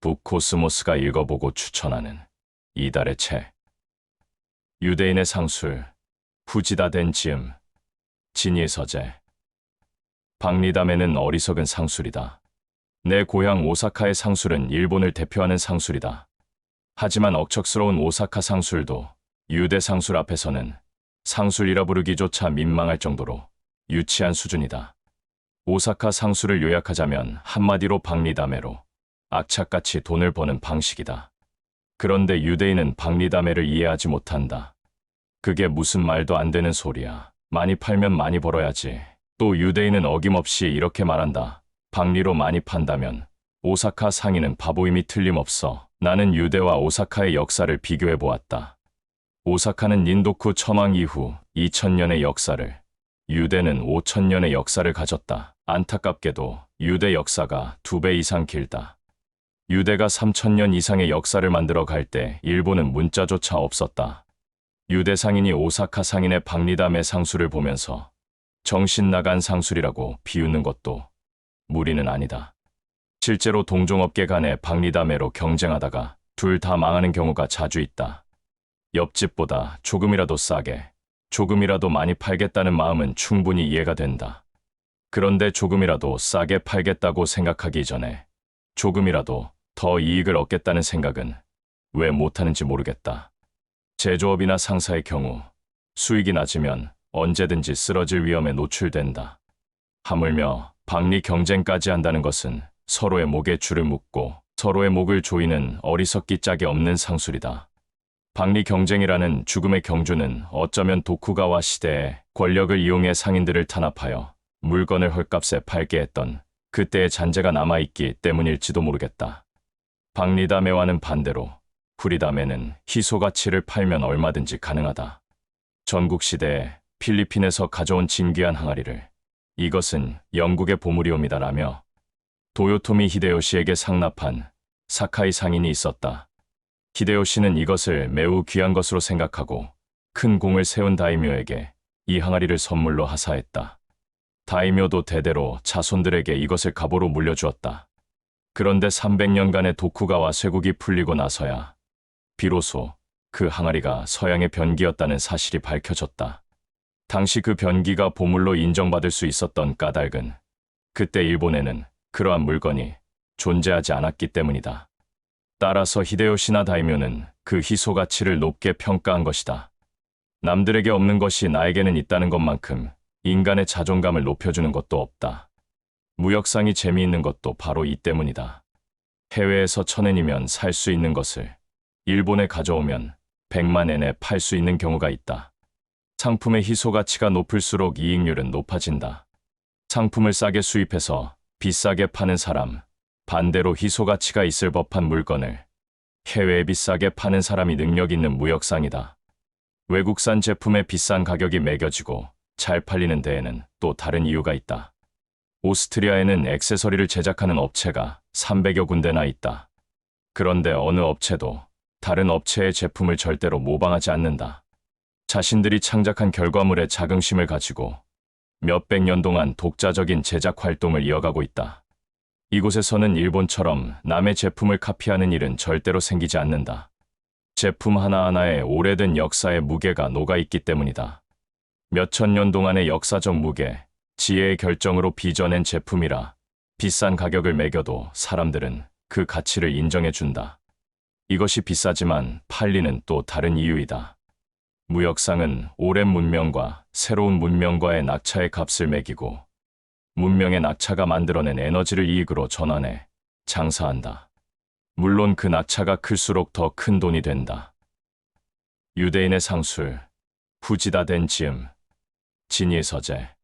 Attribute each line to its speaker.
Speaker 1: 북코스모스가 읽어보고 추천하는 이달의 책. 유대인의 상술, 후지다 된 지음, 진이의 서재. 박리담에는 어리석은 상술이다. 내 고향 오사카의 상술은 일본을 대표하는 상술이다. 하지만 억척스러운 오사카 상술도 유대 상술 앞에서는 상술이라 부르기조차 민망할 정도로 유치한 수준이다. 오사카 상술을 요약하자면 한마디로 박리담회로 악착같이 돈을 버는 방식이다. 그런데 유대인은 박리담회를 이해하지 못한다. 그게 무슨 말도 안 되는 소리야. 많이 팔면 많이 벌어야지. 또 유대인은 어김없이 이렇게 말한다. 박리로 많이 판다면 오사카 상인은 바보임이 틀림없어. 나는 유대와 오사카의 역사를 비교해 보았다. 오사카는 닌도쿠 천왕 이후 2000년의 역사를, 유대는 5000년의 역사를 가졌다. 안타깝게도 유대 역사가 두 배 이상 길다. 유대가 3000년 이상의 역사를 만들어 갈 때 일본은 문자조차 없었다. 유대 상인이 오사카 상인의 박리담의 상술을 보면서 정신 나간 상술이라고 비웃는 것도 무리는 아니다. 실제로 동종업계 간의 박리담회로 경쟁하다가 둘 다 망하는 경우가 자주 있다. 옆집보다 조금이라도 싸게, 조금이라도 많이 팔겠다는 마음은 충분히 이해가 된다. 그런데 조금이라도 싸게 팔겠다고 생각하기 전에 조금이라도 더 이익을 얻겠다는 생각은 왜 못하는지 모르겠다. 제조업이나 상사의 경우 수익이 낮으면 언제든지 쓰러질 위험에 노출된다. 하물며 박리 경쟁까지 한다는 것은 서로의 목에 줄을 묶고 서로의 목을 조이는 어리석기 짝이 없는 상술이다. 박리 경쟁이라는 죽음의 경주는 어쩌면 도쿠가와 시대에 권력을 이용해 상인들을 탄압하여 물건을 헐값에 팔게 했던 그때의 잔재가 남아있기 때문일지도 모르겠다. 박리담회와는 반대로 후리담회는 희소 가치를 팔면 얼마든지 가능하다. 전국 시대에 필리핀에서 가져온 진귀한 항아리를 이것은 영국의 보물이옵니다라며 도요토미 히데요시에게 상납한 사카이 상인이 있었다. 히데요시는 이것을 매우 귀한 것으로 생각하고 큰 공을 세운 다이묘에게 이 항아리를 선물로 하사했다. 다이묘도 대대로 자손들에게 이것을 갑오로 물려주었다. 그런데 300년간의 도쿠가와 쇠국이 풀리고 나서야 비로소 그 항아리가 서양의 변기였다는 사실이 밝혀졌다. 당시 그 변기가 보물로 인정받을 수 있었던 까닭은 그때 일본에는 그러한 물건이 존재하지 않았기 때문이다. 따라서 히데요시나 다이묘는 그 희소 가치를 높게 평가한 것이다. 남들에게 없는 것이 나에게는 있다는 것만큼 인간의 자존감을 높여주는 것도 없다. 무역상이 재미있는 것도 바로 이 때문이다. 해외에서 천엔이면 살 수 있는 것을 일본에 가져오면 100만 엔에 팔 수 있는 경우가 있다. 상품의 희소 가치가 높을수록 이익률은 높아진다. 상품을 싸게 수입해서 비싸게 파는 사람, 반대로 희소 가치가 있을 법한 물건을 해외에 비싸게 파는 사람이 능력 있는 무역상이다. 외국산 제품의 비싼 가격이 매겨지고 잘 팔리는 데에는 또 다른 이유가 있다. 오스트리아에는 액세서리를 제작하는 업체가 300여 군데나 있다. 그런데 어느 업체도 다른 업체의 제품을 절대로 모방하지 않는다. 자신들이 창작한 결과물에 자긍심을 가지고 몇백 년 동안 독자적인 제작 활동을 이어가고 있다. 이곳에서는 일본처럼 남의 제품을 카피하는 일은 절대로 생기지 않는다. 제품 하나하나에 오래된 역사의 무게가 녹아있기 때문이다. 몇천 년 동안의 역사적 무게, 지혜의 결정으로 빚어낸 제품이라 비싼 가격을 매겨도 사람들은 그 가치를 인정해준다. 이것이 비싸지만 팔리는 또 다른 이유이다. 무역상은 오랜 문명과 새로운 문명과의 낙차의 값을 매기고 문명의 낙차가 만들어낸 에너지를 이익으로 전환해 장사한다. 물론 그 낙차가 클수록 더 큰 돈이 된다. 유대인의 상술, 후지다 된 지음, 진의 서재.